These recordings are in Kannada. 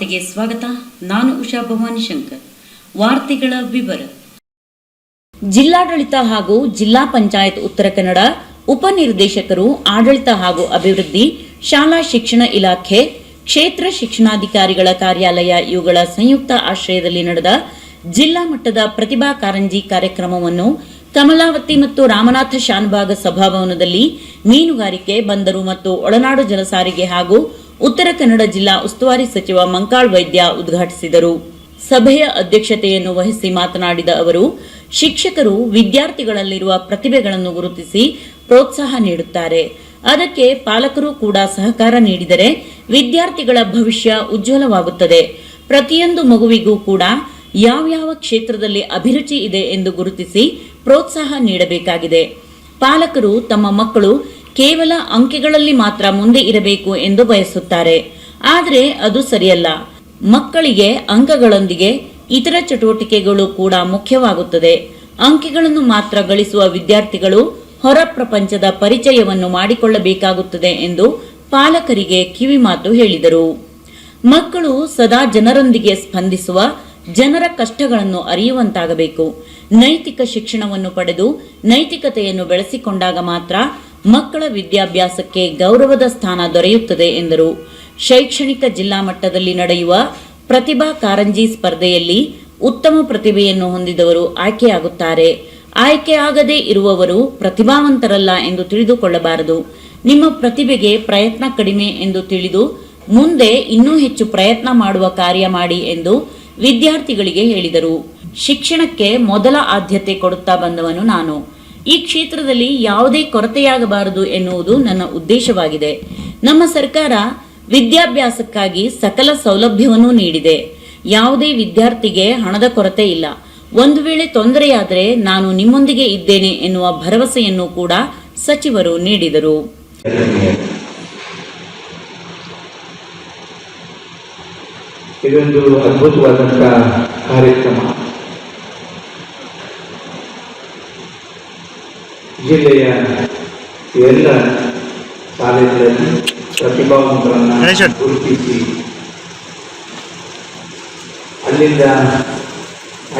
ವಾರ್ತೆಗೆ ಸ್ವಾಗತ. ನಾನು ಉಷಾ ಭವಾನಿ ಶಂಕರ್. ವಾರ್ತೆಗಳ ವಿವರ. ಜಿಲ್ಲಾಡಳಿತ ಹಾಗೂ ಜಿಲ್ಲಾ ಪಂಚಾಯತ್ ಉತ್ತರ ಕನ್ನಡ ಉಪನಿರ್ದೇಶಕರು ಆಡಳಿತ ಹಾಗೂ ಅಭಿವೃದ್ಧಿ, ಶಾಲಾ ಶಿಕ್ಷಣ ಇಲಾಖೆ, ಕ್ಷೇತ್ರ ಶಿಕ್ಷಣಾಧಿಕಾರಿಗಳ ಕಾರ್ಯಾಲಯ ಇವುಗಳ ಸಂಯುಕ್ತ ಆಶ್ರಯದಲ್ಲಿ ನಡೆದ ಜಿಲ್ಲಾ ಮಟ್ಟದ ಪ್ರತಿಭಾ ಕಾರಂಜಿ ಕಾರ್ಯಕ್ರಮವನ್ನು ಕಮಲಾವತಿ ಮತ್ತು ರಾಮನಾಥ ಶಾನ್ಭಾಗ ಸಭಾಭವನದಲ್ಲಿ ಮೀನುಗಾರಿಕೆ, ಬಂದರು ಮತ್ತು ಒಳನಾಡು ಜಲಸಾರಿಗೆ ಹಾಗೂ ಉತ್ತರ ಕನ್ನಡ ಜಿಲ್ಲಾ ಉಸ್ತುವಾರಿ ಸಚಿವ ಮಂಕಾಳ್ ವೈದ್ಯ ಉದ್ಘಾಟಿಸಿದರು. ಸಭೆಯ ಅಧ್ಯಕ್ಷತೆಯನ್ನು ವಹಿಸಿ ಮಾತನಾಡಿದ ಅವರು, ಶಿಕ್ಷಕರು ವಿದ್ಯಾರ್ಥಿಗಳಲ್ಲಿರುವ ಪ್ರತಿಭೆಗಳನ್ನು ಗುರುತಿಸಿ ಪ್ರೋತ್ಸಾಹ ನೀಡುತ್ತಾರೆ. ಅದಕ್ಕೆ ಪಾಲಕರು ಕೂಡ ಸಹಕಾರ ನೀಡಿದರೆ ವಿದ್ಯಾರ್ಥಿಗಳ ಭವಿಷ್ಯ ಉಜ್ವಲವಾಗುತ್ತದೆ. ಪ್ರತಿಯೊಂದು ಮಗುವಿಗೂ ಕೂಡ ಯಾವ್ಯಾವ ಕ್ಷೇತ್ರದಲ್ಲಿ ಅಭಿರುಚಿ ಇದೆ ಎಂದು ಗುರುತಿಸಿ ಪ್ರೋತ್ಸಾಹ ನೀಡಬೇಕಾಗಿದೆ. ಪಾಲಕರು ತಮ್ಮ ಮಕ್ಕಳು ಕೇವಲ ಅಂಕೆಗಳಲ್ಲಿ ಮಾತ್ರ ಮುಂದೆ ಇರಬೇಕು ಎಂದು ಬಯಸುತ್ತಾರೆ. ಆದರೆ ಅದು ಸರಿಯಲ್ಲ. ಮಕ್ಕಳಿಗೆ ಅಂಕಗಳೊಂದಿಗೆ ಇತರ ಚಟುವಟಿಕೆಗಳು ಕೂಡ ಮುಖ್ಯವಾಗುತ್ತದೆ. ಅಂಕೆಗಳನ್ನು ಮಾತ್ರ ಗಳಿಸುವ ವಿದ್ಯಾರ್ಥಿಗಳು ಹೊರ ಪ್ರಪಂಚದ ಪರಿಚಯವನ್ನು ಮಾಡಿಕೊಳ್ಳಬೇಕಾಗುತ್ತದೆ ಎಂದು ಪಾಲಕರಿಗೆ ಕಿವಿಮಾತು ಹೇಳಿದರು. ಮಕ್ಕಳು ಸದಾ ಜನರೊಂದಿಗೆ ಸ್ಪಂದಿಸುವ ಜನರ ಕಷ್ಟಗಳನ್ನು ಅರಿಯುವಂತಾಗಬೇಕು. ನೈತಿಕ ಶಿಕ್ಷಣವನ್ನು ಪಡೆದು ನೈತಿಕತೆಯನ್ನು ಬೆಳೆಸಿಕೊಂಡಾಗ ಮಾತ್ರ ಮಕ್ಕಳ ವಿದ್ಯಾಭ್ಯಾಸಕ್ಕೆ ಗೌರವದ ಸ್ಥಾನ ದೊರೆಯುತ್ತದೆ ಎಂದರು. ಶೈಕ್ಷಣಿಕ ಜಿಲ್ಲಾ ಮಟ್ಟದಲ್ಲಿ ನಡೆಯುವ ಪ್ರತಿಭಾ ಕಾರಂಜಿ ಸ್ಪರ್ಧೆಯಲ್ಲಿ ಉತ್ತಮ ಪ್ರತಿಭೆಯನ್ನು ಹೊಂದಿದವರು ಆಯ್ಕೆಯಾಗುತ್ತಾರೆ. ಆಯ್ಕೆಯಾಗದೇ ಇರುವವರು ಪ್ರತಿಭಾವಂತರಲ್ಲ ಎಂದು ತಿಳಿದುಕೊಳ್ಳಬಾರದು. ನಿಮ್ಮ ಪ್ರತಿಭೆಗೆ ಪ್ರಯತ್ನ ಕಡಿಮೆ ಎಂದು ತಿಳಿದು ಮುಂದೆ ಇನ್ನೂ ಹೆಚ್ಚು ಪ್ರಯತ್ನ ಮಾಡುವ ಕಾರ್ಯ ಮಾಡಿ ಎಂದು ವಿದ್ಯಾರ್ಥಿಗಳಿಗೆ ಹೇಳಿದರು. ಶಿಕ್ಷಣಕ್ಕೆ ಮೊದಲ ಆದ್ಯತೆ ಕೊಡುತ್ತಾ ಬಂದವನು ನಾನು. ಈ ಕ್ಷೇತ್ರದಲ್ಲಿ ಯಾವುದೇ ಕೊರತೆಯಾಗಬಾರದು ಎನ್ನುವುದು ನನ್ನ ಉದ್ದೇಶವಾಗಿದೆ. ನಮ್ಮ ಸರ್ಕಾರ ವಿದ್ಯಾಭ್ಯಾಸಕ್ಕಾಗಿ ಸಕಲ ಸೌಲಭ್ಯವನ್ನು ನೀಡಿದೆ. ಯಾವುದೇ ವಿದ್ಯಾರ್ಥಿಗೆ ಹಣದ ಕೊರತೆ ಇಲ್ಲ. ಒಂದು ವೇಳೆ ತೊಂದರೆಯಾದರೆ ನಾನು ನಿಮ್ಮೊಂದಿಗೆ ಇದ್ದೇನೆ ಎನ್ನುವ ಭರವಸೆಯನ್ನು ಕೂಡ ಸಚಿವರು ನೀಡಿದರು. ಇದೊಂದು ಅದ್ಭುತವಾದಂತಹ ಕಾರ್ಯಕ್ರಮ. ಜಿಲ್ಲೆಯ ಎಲ್ಲ ಶಾಲೆಗಳಲ್ಲಿ ಪ್ರತಿಭಾವಂತರನ್ನು ಗುರುತಿಸಿ ಅಲ್ಲಿಂದ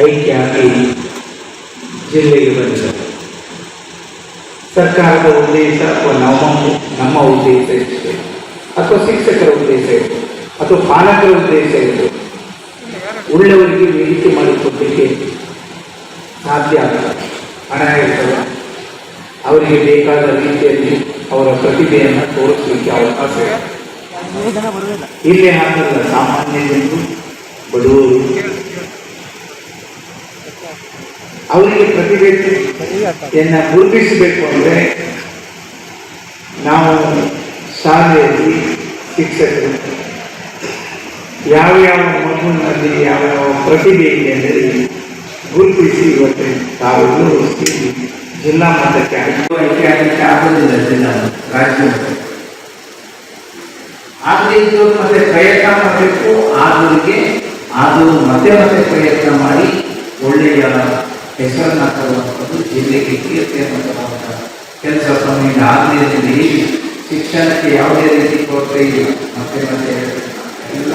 ಆಯ್ಕೆಯಾಗಿ ಜಿಲ್ಲೆಗೆ ಬಂದಿದ್ದಾರೆ ಸರ್ಕಾರದ ಉದ್ದೇಶ ಅಥವಾ ನಮ್ಮ ನಮ್ಮ ಉದ್ದೇಶ ಇರ್ತದೆ ಅಥವಾ ಶಿಕ್ಷಕರ ಉದ್ದೇಶ ಇದೆ ಅಥವಾ ಪಾಲಕರ ಉದ್ದೇಶ ಇದೆ ಉಳ್ಳವರಿಗೆ ವೇದಿಕೆ ಮಾಡಿಕೊಡಲಿಕ್ಕೆ ಸಾಧ್ಯ ಆಗ್ತದೆ ಹಣ ಇರ್ತದೆ. ಅವರಿಗೆ ಬೇಕಾದ ರೀತಿಯಲ್ಲಿ ಅವರ ಪ್ರತಿಭೆಯನ್ನು ತೋರಿಸಲಿಕ್ಕೆ ಅವಕಾಶ ಇಲ್ಲಿ ಹಾಗಲ್ಲ ಸಾಮಾನ್ಯ ಜನರು ಬಡವರು. ಅವರಿಗೆ ಪ್ರತಿಭೆಯನ್ನ ಗುರುತಿಸಬೇಕು ಅಂದ್ರೆ ನಾವು ಶಾಲೆಯಲ್ಲಿ ಶಿಕ್ಷಕರು. ಯಾವ ಯಾವ ಮಗುವಿನಲ್ಲಿ ಯಾವ ಯಾವ ಪ್ರತಿಭೆ ಇದೆ ಅಂದರೆ ಗುರುತಿಸಿ ಇವತ್ತು ತಾವೆಲ್ಲರೂ ಜಿಲ್ಲಾ ಮಟ್ಟಕ್ಕೆ ಆಗಲಿಕ್ಕೆ ಆಗೋದಿಲ್ಲ ಜಿಲ್ಲಾ ರಾಜ್ಯ. ಆದರೆ ಇದು ಮತ್ತೆ ಪ್ರಯತ್ನ ಮಾಡಬೇಕು ಆದರೆ ಆದರೂ ಮತ್ತೆ ಮತ್ತೆ ಪ್ರಯತ್ನ ಮಾಡಿ ಒಳ್ಳೆಯ ಹೆಸರನ್ನ ತರುವಂಥದ್ದು ಜಿಲ್ಲೆಗೆ ಕೀರ್ತಿ ತರುವಂಥ ಕೆಲಸ ಸಮಯ ಆಗಲಿ ಶಿಕ್ಷಣಕ್ಕೆ ಯಾವುದೇ ರೀತಿ ಕೊರತೆ ಇಲ್ಲ. ಮತ್ತೆ ಮತ್ತೆ ಎಲ್ಲ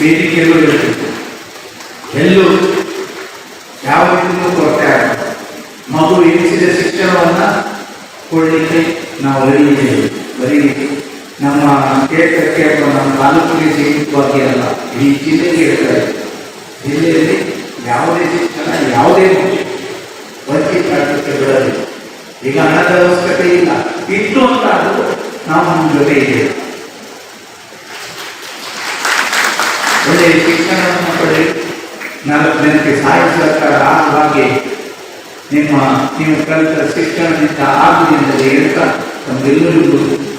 ವೇದಿಕೆಗಳು ಇರಬೇಕು. ಎಲ್ಲೂ ಯಾವ ರೀತಿಯೂ ಕೊರತೆ ಆಗಲ್ಲ. ಮಗು ಎನಿಸಿದ ಶಿಕ್ಷಣವನ್ನು ಕೊಡಲಿಕ್ಕೆ ನಾವು ರೆಡಿ ಇದ್ದೇವೆ. ನಮ್ಮ ಕ್ಷೇತ್ರಕ್ಕೆ ಅಥವಾ ನಮ್ಮ ತಾಲೂಕಿಗೆ ಸೀಮಿತವಾಗಿ ಅಲ್ಲ ಈ ಜಿಲ್ಲೆಗೆ ಹೇಳ್ತಾರೆ ಜಿಲ್ಲೆಯಲ್ಲಿ ಯಾವುದೇ ಶಿಕ್ಷಣ, ಯಾವುದೇ ವಂಚಿತ ಆಗಲಿಕ್ಕೆ ಈಗ ಹಣದ ಅವಶ್ಯಕತೆ ಇಲ್ಲ ಇತ್ತು ಅಂತ ಅದು ನಾವು ನಮ್ಮ ಜೊತೆ ಇದ್ದೇವೆ. ಒಳ್ಳೆಯ ಶಿಕ್ಷಣವನ್ನು ಪಡೆದು ನಾಲ್ಕು ಜನಕ್ಕೆ ಸಹಾಯ ಸರ್ಕಾರ ಹಾಗೆ ನಿಮ್ಮ ನೀವು ಕಲಿತ ಶಿಕ್ಷಣದಿಂದ ಅಂತ ಹೇಳ್ತಾ ತಮಗೆಲ್ಲರಿಗೂ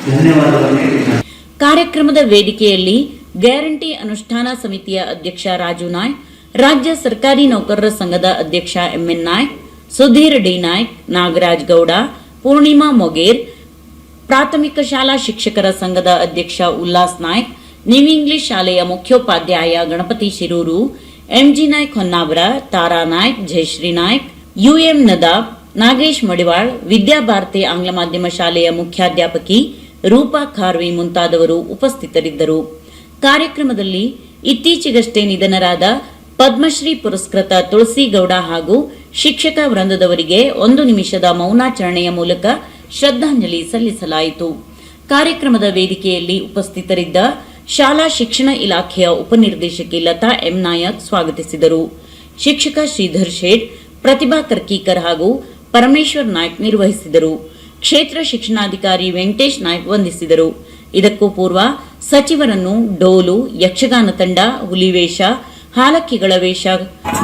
ಧನ್ಯವಾದವನ್ನು ಹೇಳಿದ್ದಾರೆ ಕಾರ್ಯಕ್ರಮದ ವೇದಿಕೆಯಲ್ಲಿ ಗ್ಯಾರಂಟಿ ಅನುಷ್ಠಾನ ಸಮಿತಿಯ ಅಧ್ಯಕ್ಷ ರಾಜು ನಾಯ್ಕ್, ರಾಜ್ಯ ಸರ್ಕಾರಿ ನೌಕರರ ಸಂಘದ ಅಧ್ಯಕ್ಷ ಎಂಎನ್ ನಾಯ್ಕ್, ಸುಧೀರ್ ಡಿ ನಾಯ್ಕ್, ನಾಗರಾಜ್ ಗೌಡ, ಪೂರ್ಣಿಮಾ ಮೊಗೇರ್, ಪ್ರಾಥಮಿಕ ಶಾಲಾ ಶಿಕ್ಷಕರ ಸಂಘದ ಅಧ್ಯಕ್ಷ ಉಲ್ಲಾಸ್ ನಾಯ್ಕ್, ನ್ಯೂ ಇಂಗ್ಲಿಷ್ ಶಾಲೆಯ ಮುಖ್ಯೋಪಾಧ್ಯಾಯ ಗಣಪತಿ ಶಿರೂರು ಎಂಜಿ ನಾಯ್ಕ್ ಹೊನ್ನಾವರ, ತಾರಾ ನಾಯ್ಕ್, ಜಯಶ್ರೀ ನಾಯ್ಕ್ ಯುಎಂ ನದಾಬ್, ನಾಗೇಶ್ ಮಡಿವಾಳ್ ವಿದ್ಯಾಭಾರತಿ ಆಂಗ್ಲ ಮಾಧ್ಯಮ ಶಾಲೆಯ ಮುಖ್ಯಾಧ್ಯಾಪಕಿ ರೂಪಾ ಖಾರ್ವಿ ಮುಂತಾದವರು ಉಪಸ್ಥಿತರಿದ್ದರು. ಕಾರ್ಯಕ್ರಮದಲ್ಲಿ ಇತ್ತೀಚೆಗಷ್ಟೇ ನಿಧನರಾದ ಪದ್ಮಶ್ರೀ ಪುರಸ್ಕೃತ ತುಳಸಿಗೌಡ ಹಾಗೂ ಶಿಕ್ಷಕ ವೃಂದದವರಿಗೆ ಒಂದು ನಿಮಿಷದ ಮೌನಾಚರಣೆಯ ಮೂಲಕ ಶ್ರದ್ಧಾಂಜಲಿ ಸಲ್ಲಿಸಲಾಯಿತು. ಕಾರ್ಯಕ್ರಮದ ವೇದಿಕೆಯಲ್ಲಿ ಉಪಸ್ಥಿತರಿದ್ದ ಶಾಲಾ ಶಿಕ್ಷಣ ಇಲಾಖೆಯ ಉಪನಿರ್ದೇಶಕಿ ಲತಾ ಎಂ ನಾಯಕ್ ಸ್ವಾಗತಿಸಿದರು. ಶಿಕ್ಷಕ ಶ್ರೀಧರ್ ಶೇಟ್ ಪ್ರತಿಭಾ ಕರ್ಕೀಕರ್ ಹಾಗೂ ಪರಮೇಶ್ವರ್ ನಾಯ್ಕ್ ನಿರ್ವಹಿಸಿದರು. ಕ್ಷೇತ್ರ ಶಿಕ್ಷಣಾಧಿಕಾರಿ ವೆಂಕಟೇಶ್ ನಾಯ್ಕ್ ವಂದಿಸಿದರು. ಇದಕ್ಕೂ ಪೂರ್ವ ಸಚಿವರನ್ನು ಡೋಲು, ಯಕ್ಷಗಾನ ತಂಡ, ಹುಲಿವೇಷ, ಹಾಲಕ್ಕಿಗಳ ವೇಷ,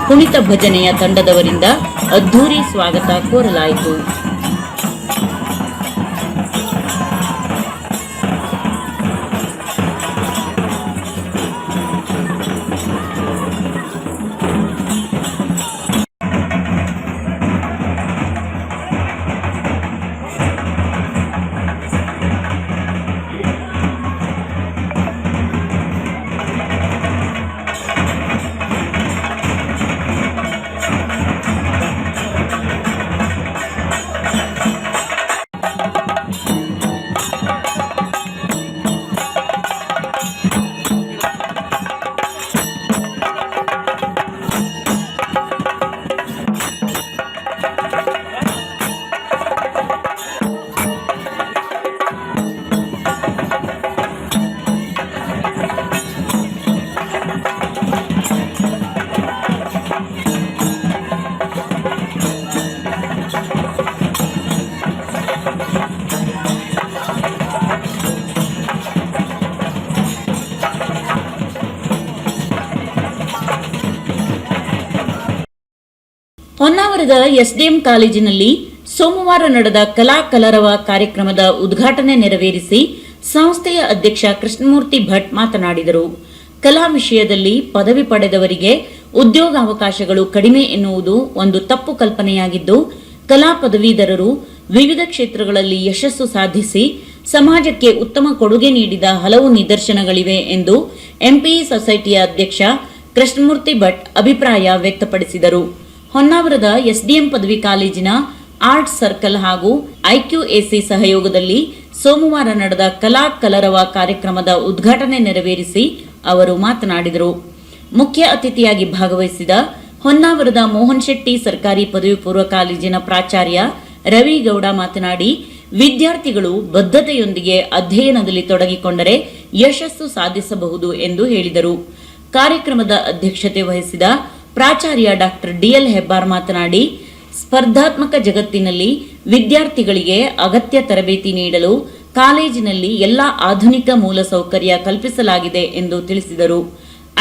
ಕುಣಿತ ಭಜನೆಯ ತಂಡದವರಿಂದ ಅದ್ಧೂರಿ ಸ್ವಾಗತ ಕೋರಲಾಯಿತು. ಹೊನ್ನಾವರದ ಎಸ್ಡಿಎಂ ಕಾಲೇಜಿನಲ್ಲಿ ಸೋಮವಾರ ನಡೆದ ಕಲಾ ಕಲರವ ಕಾರ್ಯಕ್ರಮದ ಉದ್ಘಾಟನೆ ನೆರವೇರಿಸಿ ಸಂಸ್ಥೆಯ ಅಧ್ಯಕ್ಷ ಕೃಷ್ಣಮೂರ್ತಿ ಭಟ್ ಮಾತನಾಡಿದರು. ಕಲಾ ವಿಷಯದಲ್ಲಿ ಪದವಿ ಪಡೆದವರಿಗೆ ಉದ್ಯೋಗಾವಕಾಶಗಳು ಕಡಿಮೆ ಎನ್ನುವುದು ಒಂದು ತಪ್ಪು ಕಲ್ಪನೆಯಾಗಿದ್ದು, ಕಲಾ ಪದವೀಧರರು ವಿವಿಧ ಕ್ಷೇತ್ರಗಳಲ್ಲಿ ಯಶಸ್ಸು ಸಾಧಿಸಿ ಸಮಾಜಕ್ಕೆ ಉತ್ತಮ ಕೊಡುಗೆ ನೀಡಿದ ಹಲವು ನಿದರ್ಶನಗಳಿವೆ ಎಂದು ಎಂಪಿಇ ಸೊಸೈಟಿಯ ಅಧ್ಯಕ್ಷ ಕೃಷ್ಣಮೂರ್ತಿ ಭಟ್ ಅಭಿಪ್ರಾಯ ವ್ಯಕ್ತಪಡಿಸಿದರು. ಹೊನ್ನಾವರದ ಎಸ್ಡಿಎಂ ಪದವಿ ಕಾಲೇಜಿನ ಆರ್ಟ್ ಸರ್ಕಲ್ ಹಾಗೂ ಐಕ್ಯೂಎಸಿ ಸಹಯೋಗದಲ್ಲಿ ಸೋಮವಾರ ನಡೆದ ಕಲಾ ಕಲರವ ಕಾರ್ಯಕ್ರಮದ ಉದ್ಘಾಟನೆ ನೆರವೇರಿಸಿ ಅವರು ಮಾತನಾಡಿದರು. ಮುಖ್ಯ ಅತಿಥಿಯಾಗಿ ಭಾಗವಹಿಸಿದ ಹೊನ್ನಾವರದ ಮೋಹನ್ ಶೆಟ್ಟಿ ಸರ್ಕಾರಿ ಪದವಿ ಪೂರ್ವ ಕಾಲೇಜಿನ ಪ್ರಾಚಾರ್ಯ ರವಿಗೌಡ ಮಾತನಾಡಿ, ವಿದ್ಯಾರ್ಥಿಗಳು ಬದ್ಧತೆಯೊಂದಿಗೆ ಅಧ್ಯಯನದಲ್ಲಿ ತೊಡಗಿಕೊಂಡರೆ ಯಶಸ್ಸು ಸಾಧಿಸಬಹುದು ಎಂದು ಹೇಳಿದರು. ಕಾರ್ಯಕ್ರಮದ ಅಧ್ಯಕ್ಷತೆ ವಹಿಸಿದ ಪ್ರಾಚಾರ್ಯ ಡಾಕ್ಟರ್ ಡಿಎಲ್ ಹೆಬ್ಬಾರ್ ಮಾತನಾಡಿ, ಸ್ಪರ್ಧಾತ್ಮಕ ಜಗತ್ತಿನಲ್ಲಿ ವಿದ್ಯಾರ್ಥಿಗಳಿಗೆ ಅಗತ್ಯ ತರಬೇತಿ ನೀಡಲು ಕಾಲೇಜಿನಲ್ಲಿ ಎಲ್ಲಾ ಆಧುನಿಕ ಮೂಲಸೌಕರ್ಯ ಕಲ್ಪಿಸಲಾಗಿದೆ ಎಂದು ತಿಳಿಸಿದರು.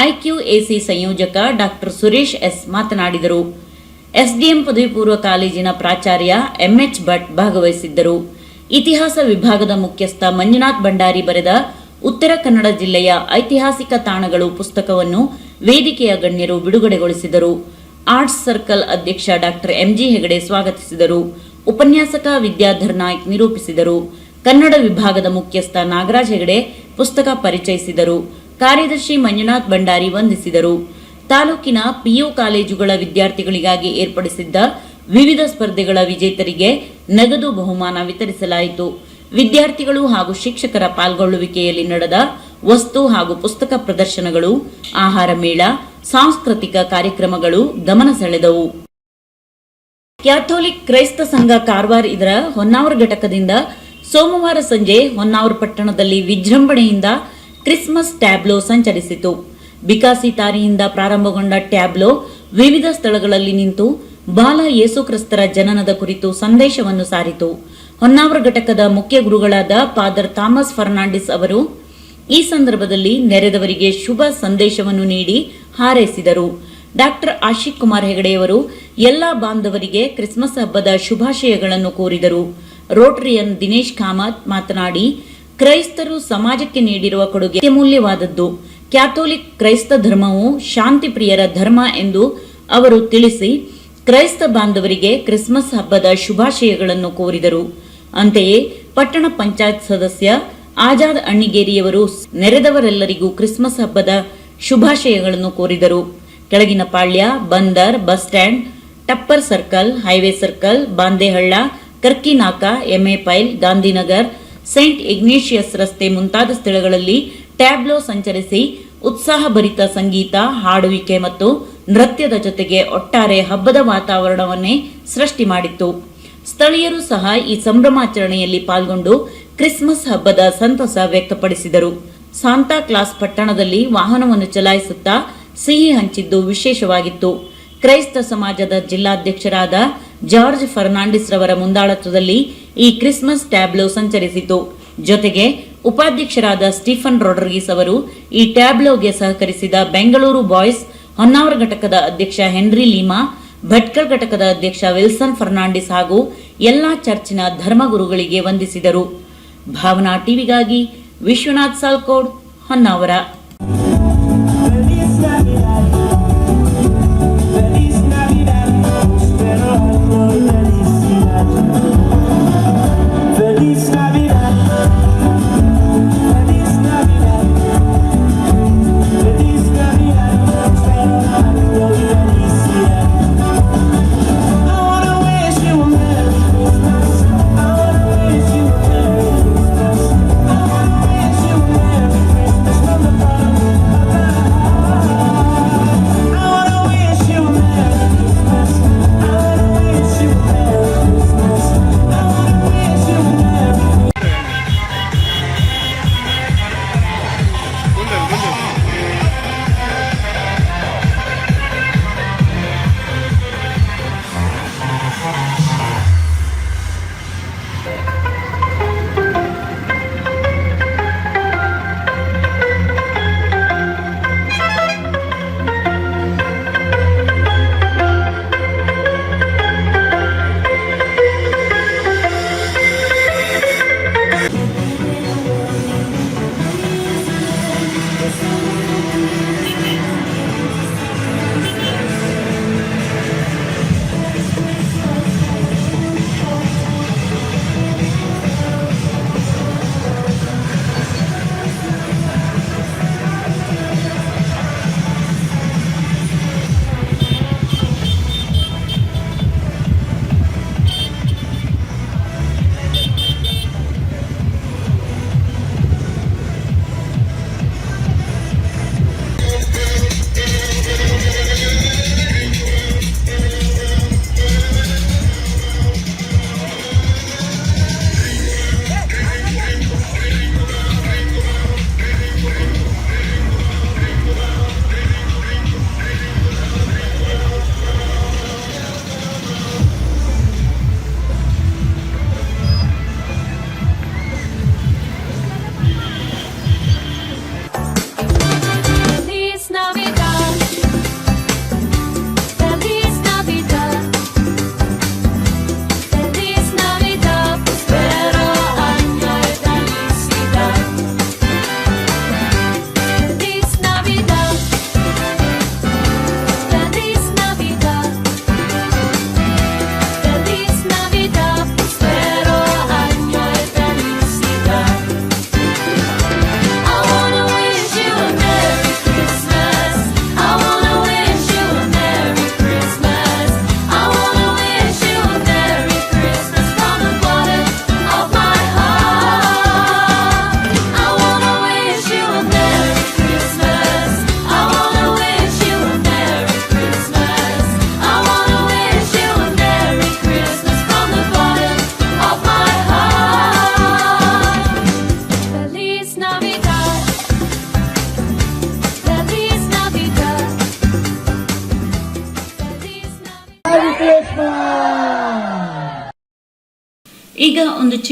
ಐಕ್ಯೂಎಸಿ ಸಂಯೋಜಕ ಡಾಕ್ಟರ್ ಸುರೇಶ್ ಎಸ್ ಮಾತನಾಡಿದರು. ಎಸ್ಡಿಎಂ ಪದವಿ ಪೂರ್ವ ಕಾಲೇಜಿನ ಪ್ರಾಚಾರ್ಯ ಎಂಎಚ್ ಭಟ್ ಭಾಗವಹಿಸಿದ್ದರು. ಇತಿಹಾಸ ವಿಭಾಗದ ಮುಖ್ಯಸ್ಥ ಮಂಜುನಾಥ್ ಭಂಡಾರಿ ಬರೆದ ಉತ್ತರ ಕನ್ನಡ ಜಿಲ್ಲೆಯ ಐತಿಹಾಸಿಕ ತಾಣಗಳು ಪುಸ್ತಕವನ್ನು ವೇದಿಕೆಯ ಗಣ್ಯರು ಬಿಡುಗಡೆಗೊಳಿಸಿದರು. ಆರ್ಟ್ಸ್ ಸರ್ಕಲ್ ಅಧ್ಯಕ್ಷ ಡಾಕ್ಟರ್ ಎಂಜಿ ಹೆಗಡೆ ಸ್ವಾಗತಿಸಿದರು. ಉಪನ್ಯಾಸಕ ವಿದ್ಯಾಧರ್ ನಾಯ್ಕ್ ನಿರೂಪಿಸಿದರು. ಕನ್ನಡ ವಿಭಾಗದ ಮುಖ್ಯಸ್ಥ ನಾಗರಾಜ್ ಹೆಗಡೆ ಪುಸ್ತಕ ಪರಿಚಯಿಸಿದರು. ಕಾರ್ಯದರ್ಶಿ ಮಂಜುನಾಥ್ ಭಂಡಾರಿ ವಂದಿಸಿದರು. ತಾಲೂಕಿನ ಪಿಯು ಕಾಲೇಜುಗಳ ವಿದ್ಯಾರ್ಥಿಗಳಿಗಾಗಿ ಏರ್ಪಡಿಸಿದ್ದ ವಿವಿಧ ಸ್ಪರ್ಧೆಗಳ ವಿಜೇತರಿಗೆ ನಗದು ಬಹುಮಾನ ವಿತರಿಸಲಾಯಿತು. ವಿದ್ಯಾರ್ಥಿಗಳು ಹಾಗೂ ಶಿಕ್ಷಕರ ಪಾಲ್ಗೊಳ್ಳುವಿಕೆಯಲ್ಲಿ ನಡೆದ ವಸ್ತು ಹಾಗೂ ಪುಸ್ತಕ ಪ್ರದರ್ಶನಗಳು, ಆಹಾರ ಮೇಳ, ಸಾಂಸ್ಕೃತಿಕ ಕಾರ್ಯಕ್ರಮಗಳು ಗಮನ ಸೆಳೆದವು. ಕ್ಯಾಥೋಲಿಕ್ ಕ್ರೈಸ್ತ ಸಂಘ ಕಾರವಾರ ಇದರ ಹೊನ್ನಾವರ ಘಟಕದಿಂದ ಸೋಮವಾರ ಸಂಜೆ ಹೊನ್ನಾವರ ಪಟ್ಟಣದಲ್ಲಿ ವಿಜೃಂಭಣೆಯಿಂದ ಕ್ರಿಸ್ಮಸ್ ಟ್ಯಾಬ್ಲೋ ಸಂಚರಿಸಿತು. ಬಿಕಾಸಿ ತಾರಿಯಿಂದ ಪ್ರಾರಂಭಗೊಂಡ ಟ್ಯಾಬ್ಲೋ ವಿವಿಧ ಸ್ಥಳಗಳಲ್ಲಿ ನಿಂತು ಬಾಲ ಯೇಸುಕ್ರಿಸ್ತರ ಜನನದ ಕುರಿತು ಸಂದೇಶವನ್ನು ಸಾರಿತು. ಹೊನ್ನಾವರ ಘಟಕದ ಮುಖ್ಯ ಗುರುಗಳಾದ ಫಾದರ್ ಥಾಮಸ್ ಫರ್ನಾಂಡಿಸ್ ಅವರು ಈ ಸಂದರ್ಭದಲ್ಲಿ ನೆರೆದವರಿಗೆ ಶುಭ ಸಂದೇಶವನ್ನು ನೀಡಿ ಹಾರೈಸಿದರು. ಡಾಕ್ಟರ್ ಆಶಿಕ್ ಕುಮಾರ್ ಹೆಗಡೆಯವರು ಎಲ್ಲಾ ಬಾಂಧವರಿಗೆ ಕ್ರಿಸ್ಮಸ್ ಹಬ್ಬದ ಶುಭಾಶಯಗಳನ್ನು ಕೋರಿದರು. ರೋಟರಿಯನ್ ದಿನೇಶ್ ಕಾಮತ್ ಮಾತನಾಡಿ, ಕ್ರೈಸ್ತರು ಸಮಾಜಕ್ಕೆ ನೀಡಿರುವ ಕೊಡುಗೆ ಅತ್ಯಮೂಲ್ಯವಾದದ್ದು ಕ್ಯಾಥೋಲಿಕ್ ಕ್ರೈಸ್ತ ಧರ್ಮವು ಶಾಂತಿ ಪ್ರಿಯರ ಧರ್ಮ ಎಂದು ಅವರು ತಿಳಿಸಿ, ಕ್ರೈಸ್ತ ಬಾಂಧವರಿಗೆ ಕ್ರಿಸ್ಮಸ್ ಹಬ್ಬದ ಶುಭಾಶಯಗಳನ್ನು ಕೋರಿದರು. ಅಂತೆಯೇ ಪಟ್ಟಣ ಪಂಚಾಯತ್ ಸದಸ್ಯ ಆಜಾದ್ ಅಣ್ಣಿಗೇರಿಯವರು ನೆರೆದವರೆಲ್ಲರಿಗೂ ಕ್ರಿಸ್ಮಸ್ ಹಬ್ಬದ ಶುಭಾಶಯಗಳನ್ನು ಕೋರಿದರು. ಕೆಳಗಿನ Palya, Bandar, bus stand, Tappar circle, highway circle, Bandehalla, Karkinaka M ಪೈಲ್, Gandhinagar, saint Ignatius ರಸ್ತೆ ಮುಂತಾದ ಸ್ಥಳಗಳಲ್ಲಿ ಟ್ಯಾಬ್ಲೋ ಸಂಚರಿಸಿ ಉತ್ಸಾಹಭರಿತ ಸಂಗೀತ, ಹಾಡುವಿಕೆ ಮತ್ತು ನೃತ್ಯದ ಜೊತೆಗೆ ಒಟ್ಟಾರೆ ಹಬ್ಬದ ವಾತಾವರಣವನ್ನೇ ಸೃಷ್ಟಿ ಮಾಡಿತ್ತು. ಸ್ಥಳೀಯರು ಸಹ ಈ ಸಂಭ್ರಮಾಚರಣೆಯಲ್ಲಿ ಪಾಲ್ಗೊಂಡು ಕ್ರಿಸ್ಮಸ್ ಹಬ್ಬದ ಸಂತಸ ವ್ಯಕ್ತಪಡಿಸಿದರು. ಸಾಂತಾ ಕ್ಲಾಸ್ ಪಟ್ಟಣದಲ್ಲಿ ವಾಹನವನ್ನು ಚಲಾಯಿಸುತ್ತಾ ಸಿಹಿ ಹಂಚಿದ್ದು ವಿಶೇಷವಾಗಿತ್ತು. ಕ್ರೈಸ್ತ ಸಮಾಜದ ಜಿಲ್ಲಾಧ್ಯಕ್ಷರಾದ ಜಾರ್ಜ್ ಫರ್ನಾಂಡಿಸ್ ರವರ ಮುಂದಾಳತ್ವದಲ್ಲಿ ಈ ಕ್ರಿಸ್ಮಸ್ ಟ್ಯಾಬ್ಲೋ ಸಂಚರಿಸಿತು. ಜೊತೆಗೆ ಉಪಾಧ್ಯಕ್ಷರಾದ ಸ್ಟೀಫನ್ ರೊಡ್ರಿಗಿಸ್ ಅವರು ಈ ಟ್ಯಾಬ್ಲೋಗೆ ಸಹಕರಿಸಿದ ಬೆಂಗಳೂರು ಬಾಯ್ಸ್ ಹೊನ್ನಾವರ ಘಟಕದ ಅಧ್ಯಕ್ಷ ಹೆನ್ರಿ ಲೀಮಾ ಭಟ್ಕಲ್ ಘಟಕದ ಅಧ್ಯಕ್ಷ ವಿಲ್ಸನ್ ಫರ್ನಾಂಡಿಸ್ ಹಾಗೂ ಎಲ್ಲಾ ಚರ್ಚಿನ ಧರ್ಮಗುರುಗಳಿಗೆ ವಂದಿಸಿದರು. ಭಾವನಾ ಟಿವಿಗಾಗಿ ವಿಶ್ವನಾಥ್ ಸಾಲ್ಕೋಡ್ ಹೊನ್ನಾವರ.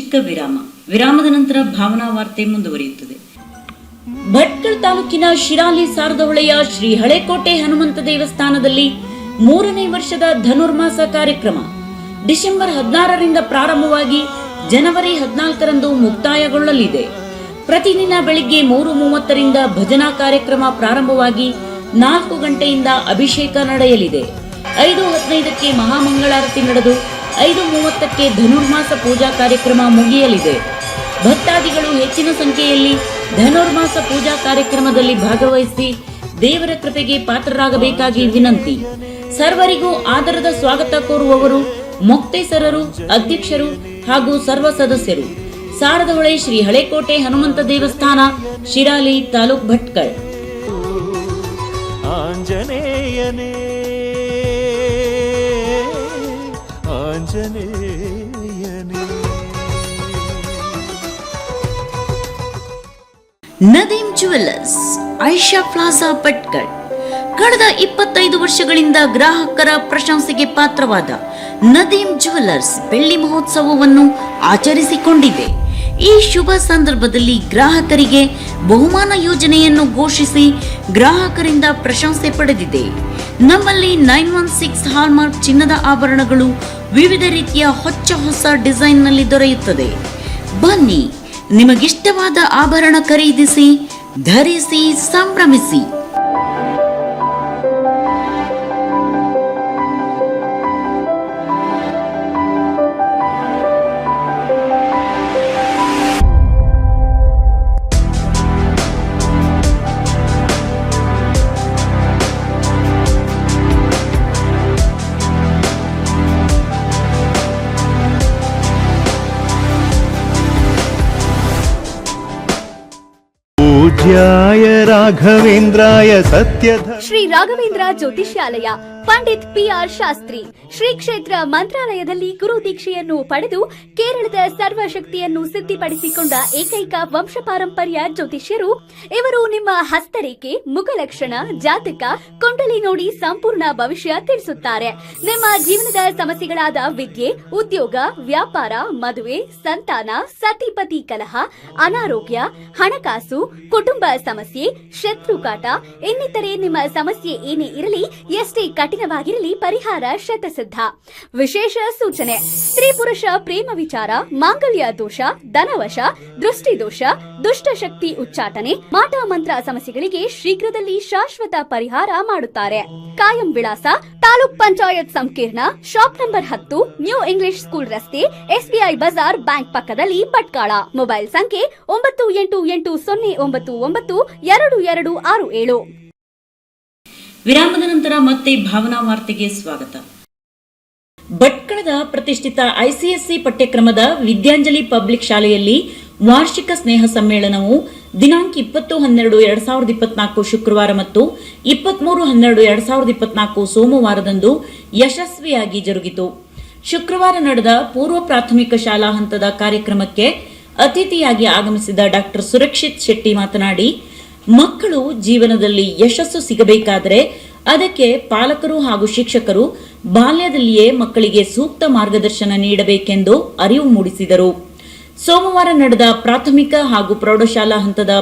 ಚಿಕ್ಕ ವಿರಾಮ. ವಿರಾಮದ ನಂತರ ಭಾವನಾ ವಾರ್ತೆ ಮುಂದುವರಿಯುತ್ತದೆ. ಭಟ್ಕಳ ತಾಲೂಕಿನ ಶಿರಾಲಿ ಸಾರದಹೊಳೆಯ ಶ್ರೀ ಹಳೆಕೋಟೆ ಹನುಮಂತ ದೇವಸ್ಥಾನದಲ್ಲಿ ಮೂರನೇ ವರ್ಷದ ಧನುರ್ಮಾಸ ಕಾರ್ಯಕ್ರಮ. ಡಿಸೆಂಬರ್ ಹದಿನಾರರಿಂದ ಪ್ರಾರಂಭವಾಗಿ ಜನವರಿ ಹದಿನಾಲ್ಕರಂದು ಮುಕ್ತಾಯಗೊಳ್ಳಲಿದೆ. ಪ್ರತಿದಿನ ಬೆಳಿಗ್ಗೆ ಮೂರು ಮೂವತ್ತರಿಂದ ಭಜನಾ ಕಾರ್ಯಕ್ರಮ ಪ್ರಾರಂಭವಾಗಿ ನಾಲ್ಕು ಗಂಟೆಯಿಂದ ಅಭಿಷೇಕ ನಡೆಯಲಿದೆ. ಐದು ಹದಿನೈದಕ್ಕೆ ಮಹಾಮಂಗಳಾರತಿ ನಡೆದು ಐದು ಮೂವತ್ತಕ್ಕೆ ಧನುರ್ಮಾಸ ಪೂಜಾ ಕಾರ್ಯಕ್ರಮ ಮುಗಿಯಲಿದೆ. ಭಕ್ತಾದಿಗಳು ಹೆಚ್ಚಿನ ಸಂಖ್ಯೆಯಲ್ಲಿ ಧನುರ್ಮಾಸ ಪೂಜಾ ಕಾರ್ಯಕ್ರಮದಲ್ಲಿ ಭಾಗವಹಿಸಿ ದೇವರ ಕೃಪೆಗೆ ಪಾತ್ರರಾಗಬೇಕಾಗಿ ವಿನಂತಿ. ಸರ್ವರಿಗೂ ಆದರದ ಸ್ವಾಗತ ಕೋರುವವರು ಮೊಕ್ತೇಸರರು, ಅಧ್ಯಕ್ಷರು ಹಾಗೂ ಸರ್ವ ಸದಸ್ಯರು. ಸಾರದಹೊಳೆ ಶ್ರೀ ಹಳೆಕೋಟೆ ಹನುಮಂತ ದೇವಸ್ಥಾನ, ಶಿರಾಲಿ ತಾಲೂಕ್ ಭಟ್ಕಳ್. ಆಂಜನೇಯನೇ. ಆಂಜನೇಯನೇ. ನದೀಂ ಜುವೆಲ್ಲರ್ಸ್ ಐಷಾ ಪ್ಲಾಜಾ ಪಟ್ಕರ್ ಕಳೆದ ಇಪ್ಪತ್ತೈದು ವರ್ಷಗಳಿಂದ ಗ್ರಾಹಕರ ಪ್ರಶಂಸೆಗೆ ಪಾತ್ರವಾದ ನದೀಮ್ ಜುವೆಲ್ಲರ್ಸ್ ಬೆಳ್ಳಿ ಮಹೋತ್ಸವವನ್ನು ಆಚರಿಸಿಕೊಂಡಿದೆ ಈ ಶುಭ ಸಂದರ್ಭದಲ್ಲಿ ಗ್ರಾಹಕರಿಗೆ ಬಹುಮಾನ ಯೋಜನೆಯನ್ನು ಘೋಷಿಸಿ ಗ್ರಾಹಕರಿಂದ ಪ್ರಶಂಸೆ ಪಡೆದಿದೆ. ನಮ್ಮಲ್ಲಿ ನೈನ್ ಒನ್ ಸಿಕ್ಸ್ ಹಾಲ್ಮಾರ್ಕ್ ಚಿನ್ನದ ಆಭರಣಗಳು ವಿವಿಧ ರೀತಿಯ ಹೊಚ್ಚ ಹೊಸ ಡಿಸೈನ್ನಲ್ಲಿ ದೊರೆಯುತ್ತದೆ. ಬನ್ನಿ ನಿಮಗಿಷ್ಟವಾದ ಆಭರಣ ಖರೀದಿಸಿ ಧರಿಸಿ ಸಂಭ್ರಮಿಸಿ. ಧ್ಯಾಯ ರಾಘವೇಂದ್ರಾಯ ಸತ್ಯ ಶ್ರೀ ರಾಘವೇಂದ್ರ ಜ್ಯೋತಿಷ್ಯಾಲಯ ಪಂಡಿತ್ ಪಿ ಆರ್ ಶಾಸ್ತ್ರಿ. ಶ್ರೀ ಕ್ಷೇತ್ರ ಮಂತ್ರಾಲಯದಲ್ಲಿ ಗುರು ದೀಕ್ಷೆಯನ್ನು ಪಡೆದು ಕೇರಳದ ಸರ್ವಶಕ್ತಿಯನ್ನು ಸಿದ್ಧಿಪಡಿಸಿಕೊಂಡ ಏಕೈಕ ವಂಶಪಾರಂಪರ್ಯ ಜ್ಯೋತಿಷ್ಯರು, ಇವರು ನಿಮ್ಮ ಹಸ್ತರೇಖೆ ಮುಖಲಕ್ಷಣ ಜಾತಕ, ಕುಂಡಲಿ ನೋಡಿ ಸಂಪೂರ್ಣ ಭವಿಷ್ಯ ತಿಳಿಸುತ್ತಾರೆ. ನಿಮ್ಮ ಜೀವನದ ಸಮಸ್ಯೆಗಳಾದ ವಿದ್ಯೆ, ಉದ್ಯೋಗ, ವ್ಯಾಪಾರ, ಮದುವೆ, ಸಂತಾನ, ಸತಿಪತಿ ಕಲಹ, ಅನಾರೋಗ್ಯ, ಹಣಕಾಸು, ಕುಟುಂಬ ಸಮಸ್ಯೆ ಶತ್ರುಕಾಟ ಇನ್ನಿತರೆ ನಿಮ್ಮ ಸಮಸ್ಯೆ ಏನೇ ಇರಲಿ, ಎಷ್ಟೇ ಕಠಿಣವಾಗಿರಲಿ ಪರಿಹಾರ ಶತಸಿದ್ಧ. ವಿಶೇಷ ಸೂಚನೆ. ಸ್ತ್ರೀ ಪುರುಷ ಪ್ರೇಮ ವಿಚಾರ, ಮಾಂಗಲ್ಯ ದೋಷ, ಧನವಶ ದೃಷ್ಟಿದೋಷ ದುಷ್ಟಶಕ್ತಿ ಉಚ್ಚಾಟನೆ, ಮಾಟ ಮಂತ್ರ ಸಮಸ್ಯೆಗಳಿಗೆ ಶೀಘ್ರದಲ್ಲಿ ಶಾಶ್ವತ ಪರಿಹಾರ ಮಾಡುತ್ತಾರೆ. ಕಾಯಂ ವಿಳಾಸ, ತಾಲೂಕ್ ಪಂಚಾಯತ್ ಸಂಕೀರ್ಣ, ಶಾಪ್ ನಂಬರ್ ಹತ್ತು, ನ್ಯೂ ಇಂಗ್ಲಿಷ್ ಸ್ಕೂಲ್ ರಸ್ತೆ, ಎಸ್ಬಿಐ ಬಜಾರ್ ಬ್ಯಾಂಕ್ ಪಕ್ಕದಲ್ಲಿ ಪಟ್ಕಾಳ. ಮೊಬೈಲ್ ಸಂಖ್ಯೆ ಒಂಬತ್ತು ಎಂಟು ಎಂಟು ಸೊನ್ನೆ ಒಂಬತ್ತು ಒಂಬತ್ತು ಎರಡು ಎರಡು ಆರು ಏಳು. ವಿರಾಮದ ನಂತರ ಮತ್ತೆ ಭಾವನಾ ವಾರ್ತೆಗೆ ಸ್ವಾಗತ. ಭಟ್ಕಳದ ಪ್ರತಿಷ್ಠಿತ ಐಸಿಎಸ್ಸಿ ಪಠ್ಯಕ್ರಮದ ವಿದ್ಯಾಂಜಲಿ ಪಬ್ಲಿಕ್ ಶಾಲೆಯಲ್ಲಿ ವಾರ್ಷಿಕ ಸ್ನೇಹ ಸಮ್ಮೇಳನವು ದಿನಾಂಕ ಇಪ್ಪತ್ತು ಹನ್ನೆರಡು ಎರಡ್ ಸಾವಿರದ ಇಪ್ಪತ್ನಾಲ್ಕು ಶುಕ್ರವಾರ ಮತ್ತು ಇಪ್ಪತ್ಮೂರು ಹನ್ನೆರಡು ಎರಡ್ ಸಾವಿರದ ಇಪ್ಪತ್ನಾಲ್ಕು ಸೋಮವಾರದಂದು ಯಶಸ್ವಿಯಾಗಿ ಜರುಗಿತು. ಶುಕ್ರವಾರ ನಡೆದ ಪೂರ್ವ ಪ್ರಾಥಮಿಕ ಶಾಲಾ ಹಂತದ ಕಾರ್ಯಕ್ರಮಕ್ಕೆ ಅತಿಥಿಯಾಗಿ ಆಗಮಿಸಿದ ಡಾಕ್ಟರ್ ಸುರಕ್ಷಿತ್ ಶೆಟ್ಟಿ ಮಾತನಾಡಿ ಮಕ್ಕಳು ಜೀವನದಲ್ಲಿ ಯಶಸ್ಸು ಸಿಗಬೇಕಾದರೆ ಅದಕ್ಕೆ ಪಾಲಕರು ಹಾಗೂ ಶಿಕ್ಷಕರು ಬಾಲ್ಯದಲ್ಲಿಯೇ ಮಕ್ಕಳಿಗೆ ಸೂಕ್ತ ಮಾರ್ಗದರ್ಶನ ನೀಡಬೇಕೆಂದು ಅರಿವು ಮೂಡಿಸಿದರು. ಸೋಮವಾರ ನಡೆದ ಪ್ರಾಥಮಿಕ ಹಾಗೂ ಪ್ರೌಢಶಾಲಾ ಹಂತದ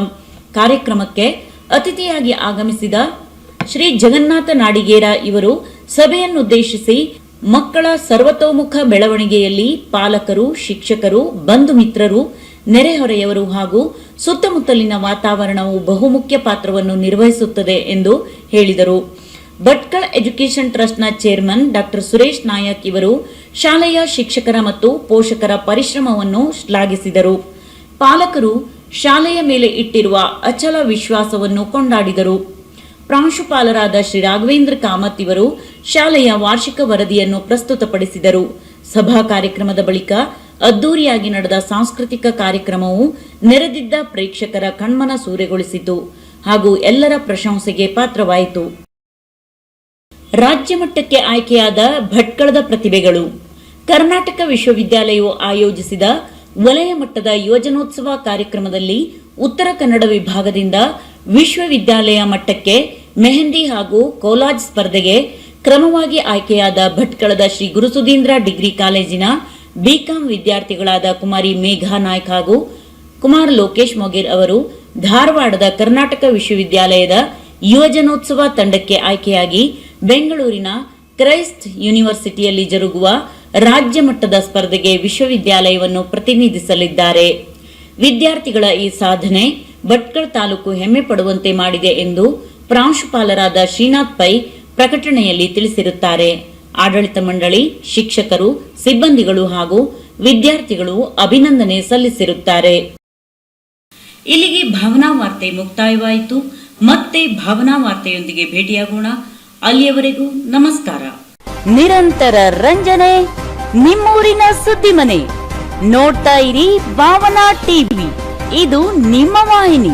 ಕಾರ್ಯಕ್ರಮಕ್ಕೆ ಅತಿಥಿಯಾಗಿ ಆಗಮಿಸಿದ ಶ್ರೀ ಜಗನ್ನಾಥ ನಾಡಿಗೇರ ಇವರು ಸಭೆಯನ್ನುದ್ದೇಶಿಸಿ ಮಕ್ಕಳ ಸರ್ವತೋಮುಖ ಬೆಳವಣಿಗೆಯಲ್ಲಿ ಪಾಲಕರು, ಶಿಕ್ಷಕರು, ಬಂಧು ಮಿತ್ರರು, ನೆರೆಹೊರೆಯವರು ಹಾಗೂ ಸುತ್ತಮುತ್ತಲಿನ ವಾತಾವರಣವು ಬಹುಮುಖ್ಯ ಪಾತ್ರವನ್ನು ನಿರ್ವಹಿಸುತ್ತದೆ ಎಂದು ಹೇಳಿದರು. ಭಟ್ಕಳ ಎಜುಕೇಷನ್ ಟ್ರಸ್ಟ್ನ ಚೇರ್ಮನ್ ಡಾಕ್ಟರ್ ಸುರೇಶ್ ನಾಯಕ್ ಇವರು ಶಾಲೆಯ ಶಿಕ್ಷಕರ ಮತ್ತು ಪೋಷಕರ ಪರಿಶ್ರಮವನ್ನು ಶ್ಲಾಘಿಸಿದರು. ಪಾಲಕರು ಶಾಲೆಯ ಮೇಲೆ ಇಟ್ಟಿರುವ ಅಚಲ ವಿಶ್ವಾಸವನ್ನು ಕೊಂಡಾಡಿದರು. ಪ್ರಾಂಶುಪಾಲರಾದ ಶ್ರೀ ರಾಘವೇಂದ್ರ ಕಾಮತ್ ಇವರು ಶಾಲೆಯ ವಾರ್ಷಿಕ ವರದಿಯನ್ನು ಪ್ರಸ್ತುತಪಡಿಸಿದರು. ಸಭಾ ಕಾರ್ಯಕ್ರಮದ ಬಳಿಕ ಅದ್ದೂರಿಯಾಗಿ ನಡೆದ ಸಾಂಸ್ಕೃತಿಕ ಕಾರ್ಯಕ್ರಮವು ನೆರೆದಿದ್ದ ಪ್ರೇಕ್ಷಕರ ಕಣ್ಮನ ಸೂರೆಗೊಳಿಸಿತು ಹಾಗೂ ಎಲ್ಲರ ಪ್ರಶಂಸೆಗೆ ಪಾತ್ರವಾಯಿತು. ರಾಜ್ಯ ಮಟ್ಟಕ್ಕೆ ಆಯ್ಕೆಯಾದ ಭಟ್ಕಳದ ಪ್ರತಿಭೆಗಳು. ಕರ್ನಾಟಕ ವಿಶ್ವವಿದ್ಯಾಲಯವು ಆಯೋಜಿಸಿದ ವಲಯ ಮಟ್ಟದ ಯೋಜನೋತ್ಸವ ಕಾರ್ಯಕ್ರಮದಲ್ಲಿ ಉತ್ತರ ಕನ್ನಡ ವಿಭಾಗದಿಂದ ವಿಶ್ವವಿದ್ಯಾಲಯ ಮಟ್ಟಕ್ಕೆ ಮೆಹಂದಿ ಹಾಗೂ ಕೋಲಾಜ್ ಸ್ಪರ್ಧೆಗೆ ಕ್ರಮವಾಗಿ ಆಯ್ಕೆಯಾದ ಭಟ್ಕಳದ ಶ್ರೀ ಗುರುಸುಧೀಂದ್ರ ಡಿಗ್ರಿ ಕಾಲೇಜಿನ ಬಿಕಾಂ ವಿದ್ಯಾರ್ಥಿಗಳಾದ ಕುಮಾರಿ ಮೇಘಾ ನಾಯ್ಕ್ ಹಾಗೂ ಕುಮಾರ್ ಲೋಕೇಶ್ ಮೊಗೇರ್ ಅವರು ಧಾರವಾಡದ ಕರ್ನಾಟಕ ವಿಶ್ವವಿದ್ಯಾಲಯದ ಯುವಜನೋತ್ಸವ ತಂಡಕ್ಕೆ ಆಯ್ಕೆಯಾಗಿ ಬೆಂಗಳೂರಿನ ಕ್ರೈಸ್ಟ್ ಯೂನಿವರ್ಸಿಟಿಯಲ್ಲಿ ಜರುಗುವ ರಾಜ್ಯ ಮಟ್ಟದ ಸ್ಪರ್ಧೆಗೆ ವಿಶ್ವವಿದ್ಯಾಲಯವನ್ನು ಪ್ರತಿನಿಧಿಸಲಿದ್ದಾರೆ. ವಿದ್ಯಾರ್ಥಿಗಳ ಈ ಸಾಧನೆ ಭಟ್ಕಳ ತಾಲೂಕು ಹೆಮ್ಮೆ ಪಡುವಂತೆ ಮಾಡಿದೆ ಎಂದು ಪ್ರಾಂಶುಪಾಲರಾದ ಶ್ರೀನಾಥ್ ಪೈ ಪ್ರಕಟಣೆಯಲ್ಲಿ ತಿಳಿಸಿರುತ್ತಾರೆ. ಆಡಳಿತ ಮಂಡಳಿ, ಶಿಕ್ಷಕರು, ಸಿಬ್ಬಂದಿಗಳು ಹಾಗೂ ವಿದ್ಯಾರ್ಥಿಗಳು ಅಭಿನಂದನೆ ಸಲ್ಲಿಸಿರುತ್ತಾರೆ. ಇಲ್ಲಿಗೆ ಭಾವನಾ ವಾರ್ತೆ ಮುಕ್ತಾಯವಾಯಿತು. ಮತ್ತೆ ಭಾವನಾ ವಾರ್ತೆಯೊಂದಿಗೆ ಭೇಟಿಯಾಗೋಣ. ಅಲ್ಲಿಯವರೆಗೂ ನಮಸ್ಕಾರ. ನಿರಂತರ ರಂಜನೆ, ನಿಮ್ಮೂರಿನ ಸುದ್ದಿ ಮನೆ ನೋಡ್ತಾ ಇರಿ ಭಾವನಾ ಟಿವಿ. ಇದು ನಿಮ್ಮ ವಾಹಿನಿ.